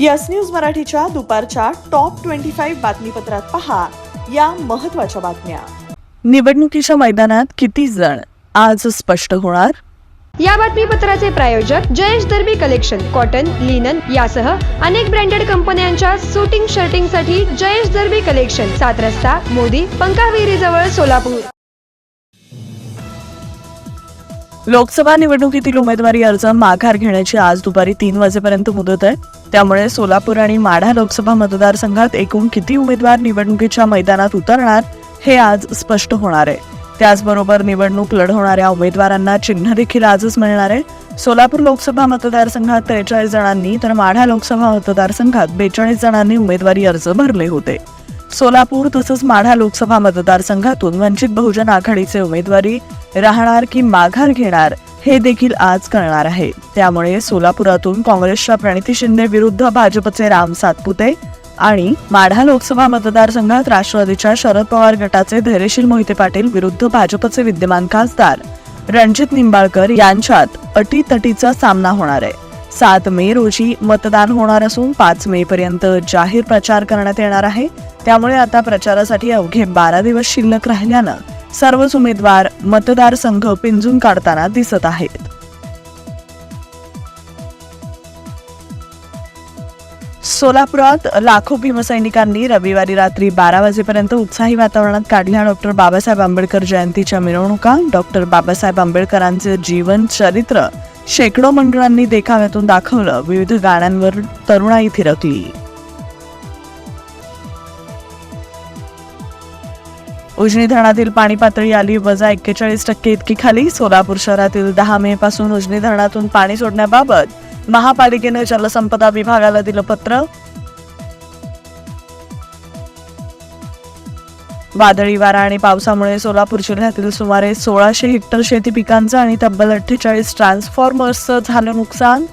Yes news मराठीच्या दुपारच्या top twenty five बातमीपत्रात पहा या महत्त्वाच्या बातम्या. निवडणुकीच्या मैदानात किती जण? आज स्पष्ट होणार. या बातमीपत्राचे प्रायोजक Jayesh Darbi collection cotton linen यासह अनेक ब्रँडेड कंपन्यांच्या सुटिंग शर्टिंगसाठी जयेश दर्बी कलेक्शन सात रस्ता मोदी पंकाविहिरी जवळ सोलापूर. लोकसभा निवडणुकीतील उमेदवारी अर्ज माघार घेण्याची आज दुपारी तीन वाजेपर्यंत मुदत आहे. त्यामुळे सोलापूर आणि माढा लोकसभा मतदारसंघात एकूण किती उमेदवार निवडणुकीच्या मैदानात उतरणार हे आज स्पष्ट होणार आहे. त्याचबरोबर निवडणूक लढवणाऱ्या उमेदवारांना चिन्ह देखील आजच मिळणार आहे. सोलापूर लोकसभा मतदारसंघात त्रेचाळीस जणांनी तर माढा लोकसभा मतदारसंघात बेचाळीस जणांनी उमेदवारी अर्ज भरले होते. सोलापूर तसंच माढा लोकसभा मतदारसंघातून वंचित बहुजन आघाडीचे उमेदवारी राहणार की माघार घेणार हे देखील आज कळणार आहे. त्यामुळे सोलापुरातून काँग्रेसच्या प्रणिती शिंदे विरुद्ध भाजपचे राम सातपुते आणि माढा लोकसभा मतदारसंघात राष्ट्रवादीच्या शरद पवार गटाचे धैर्यशील मोहिते पाटील विरुद्ध भाजपचे विद्यमान खासदार रणजित निंबाळकर यांच्यात अटीतटीचा सामना होणार आहे. सात मे रोजी मतदान होणार असून पाच मे पर्यंत जाहीर प्रचार करण्यात येणार आहे. त्यामुळे आता प्रचारासाठी अवघे बारा दिवस शिल्लक राहिल्यानं सर्वच उमेदवार मतदारसंघ पिंजून काढताना दिसत आहेत. सोलापुरात लाखो भीमसैनिकांनी रविवारी रात्री बारा वाजेपर्यंत उत्साही वातावरणात काढल्या डॉक्टर बाबासाहेब आंबेडकर जयंतीच्या मिरवणुका डॉक्टर बाबासाहेब आंबेडकरांचे जीवन चरित्र शेकडो मंडळांनी देखाव्यातून दाखवलं विविध गाण्यांवर तरुणाई थिरकली. उजनी धरणातील पाणी पातळी आली. वजा एक्केचाळीस टक्के इतकी खाली. सोलापूर शहरातील दहा मे पासून उजनी धरणातून पाणी सोडण्याबाबत महापालिकेनं जलसंपदा विभागाला दिलं पत्र. वादळी वारा आणि पावसामुळे सोलापूर जिल्ह्यातील सुमारे सोळाशे हेक्टर शेती पिकांचं आणि तब्बल अठ्ठेचाळीस ट्रान्सफॉर्मर्सचं झालं नुकसान.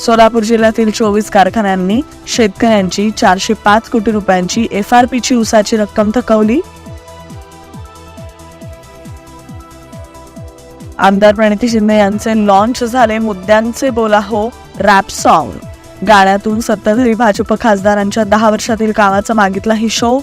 सोलापूर जिल्ह्यातील चोवीस कारखान्यांनी शेतकऱ्यांची चारशे पाच कोटी रुपयांची एफ आर पीची उसाची रक्कम थकवली. आमदार प्रणिती शिंदे यांचे लॉन्च झाले मुद्द्यांचे बोला हो रॅप सॉन्ग गाण्यातून सत्ताधारी भाजप खासदारांच्या दहा वर्षातील कामाचा मागितला हिशोब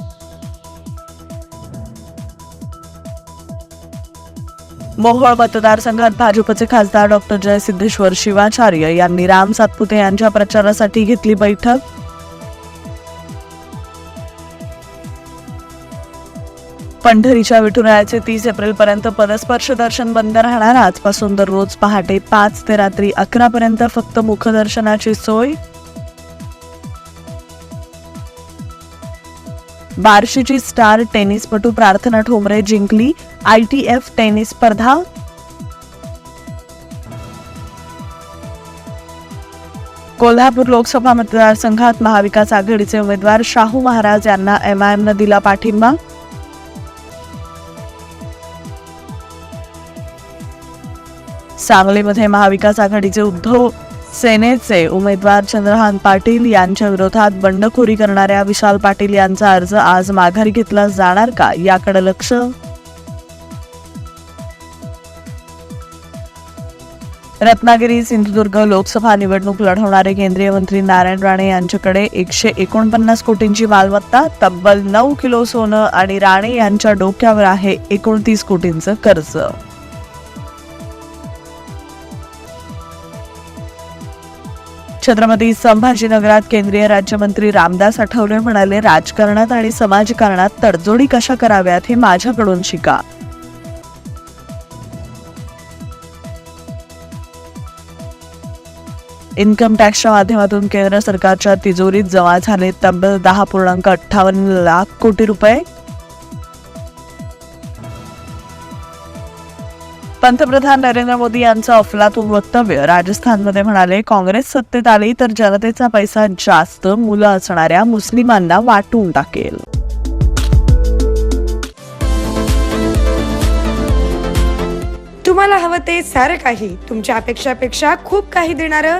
मोहोळ मतदारसंघात भाजपचे खासदार डॉक्टर जयसिद्धेश्वर शिवाचार्य यांनी राम सातपुते यांच्या प्रचारासाठी घेतली बैठक. पंढरीच्या विठुरायाचे तीस एप्रिल पर्यंत पदस्पर्श दर्शन बंद राहणार. आजपासून दररोज पहाटे पाच ते रात्री अकरा पर्यंत फक्त मुखदर्शनाची सोय. बार्शीची स्टार टेनिसपटू प्रार्थना ठोंबरे जिंकली. आय टी एफ टेनिस स्पर्धा. कोल्हापूर लोकसभा मतदारसंघात महाविकास आघाडीचे उमेदवार शाहू महाराज यांना एमआयएमनं दिला पाठिंबा. सांगलीमध्ये महाविकास आघाडीचे उद्धव सेनेचे उमेदवार चंद्रहान पाटील यांच्या विरोधात बंडखोरी करणाऱ्या विशाल पाटील यांचा अर्ज आज माघारी घेतला जाणार का? याकडे लक्ष रत्नागिरी सिंधुदुर्ग लोकसभा निवडणूक लढवणारे केंद्रीय मंत्री नारायण राणे यांच्याकडे एकशे एकोणपन्नास कोटींची मालमत्ता तब्बल नऊ किलो सोनं आणि राणे यांच्या डोक्यावर आहे एकोणतीस कोटींचं कर्ज. छत्रपती संभाजीनगरात केंद्रीय राज्यमंत्री रामदास आठवले म्हणाले राजकारणात आणि समाजकारणात तडजोडी कशा कराव्यात हे माझ्याकडून शिका. इन्कम टॅक्सच्या माध्यमातून केंद्र सरकारच्या तिजोरीत जमा झाले तब्बल दहा पूर्णांक अठ्ठावन्न लाख कोटी रुपये. पंतप्रधान नरेंद्र मोदी यांचं अफलातून वक्तव्य. राजस्थानमध्ये म्हणाले काँग्रेस सत्तेत आली तर जनतेचा पैसा जास्त मुलं असणाऱ्या मुस्लिमांना वाटून टाकेल. तुम्हाला हवं ते सारं काही. तुमच्या अपेक्षापेक्षा खूप काही देणारं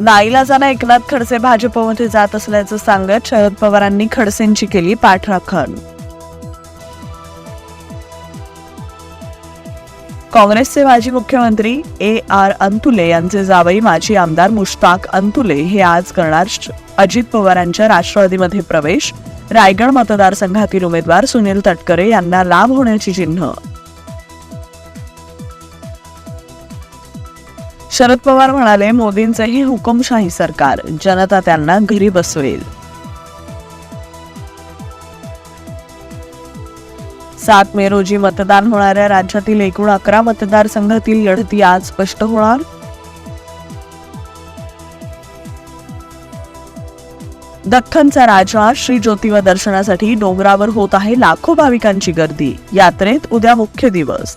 नाईलाजानं एकनाथ खडसे भाजपमध्ये जात असल्याचं सांगत शरद पवारांनी खडसेंची केली पाठराखण. काँग्रेसचे माजी मुख्यमंत्री ए आर अंतुले यांचे जावई माजी आमदार मुश्ताक अंतुले हे आज करणार अजित पवारांच्या राष्ट्रवादीमध्ये प्रवेश. रायगड मतदारसंघातील उमेदवार सुनील तटकरे यांना लाभ होण्याची चिन्ह. शरद पवार म्हणाले मोदींचे हे हुकुमशाही सरकार. जनता त्यांना घरी बसवेल. सात मे रोजी मतदान होणाऱ्या राज्यातील एकूण अकरा मतदारसंघातील लढती आज स्पष्ट होणार? दख्खनचा राजा श्री ज्योतिबा दर्शनासाठी डोंगरावर होत आहे लाखो भाविकांची गर्दी. यात्रेत उद्या मुख्य दिवस.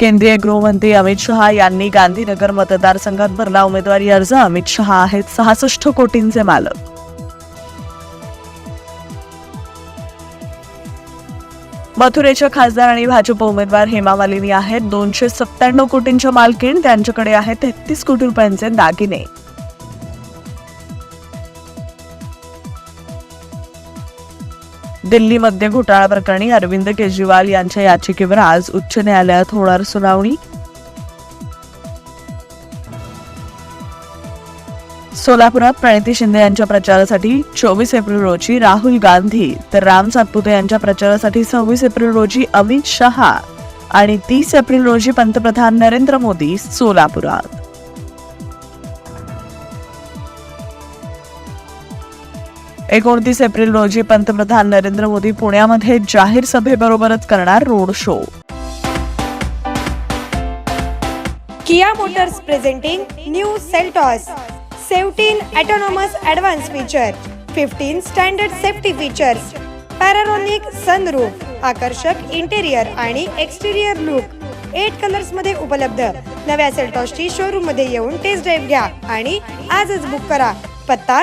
केंद्रीय गृहमंत्री अमित शहा यांनी गांधीनगर मतदारसंघात भरला उमेदवारी अर्ज. अमित शहा आहेत सहासष्ट कोटींचे मालक. मथुरेच्या खासदार आणि भाजप उमेदवार हेमा मालिनी आहेत. दोनशे सत्त्याण्णव कोटींच्या मालकीण त्यांच्याकडे आहेत. तेहतीस कोटी रुपयांचे दागिने. दिल्लीमध्ये घोटाळा प्रकरणी अरविंद केजरीवाल यांच्या याचिकेवर आज उच्च न्यायालयात होणार सुनावणी. सोलापुरात प्रणिती शिंदे यांच्या प्रचारासाठी चोवीस एप्रिल रोजी राहुल गांधी तर राम सातपुते यांच्या प्रचारासाठी सव्वीस एप्रिल रोजी अमित शहा आणि तीस एप्रिल रोजी पंतप्रधान नरेंद्र मोदी सोलापुरात. एकोणतीस एप्रिल रोजी पंतप्रधान नरेंद्र मोदी पुण्यामध्ये जाहीर सभेबरोबरच करणार road show. Kia Motors presenting new Seltos seventeen autonomous advance feature fifteen standard safety features panoramic sunroof आकर्षक इंटेरियर आणि एक्सटेरियर लुक एट कलर्समध्ये उपलब्ध. नव्या सेल्टॉसची शोरूममध्ये येऊन टेस्ट ड्राईव्ह घ्या आणि आजच बुक करा. पत्ता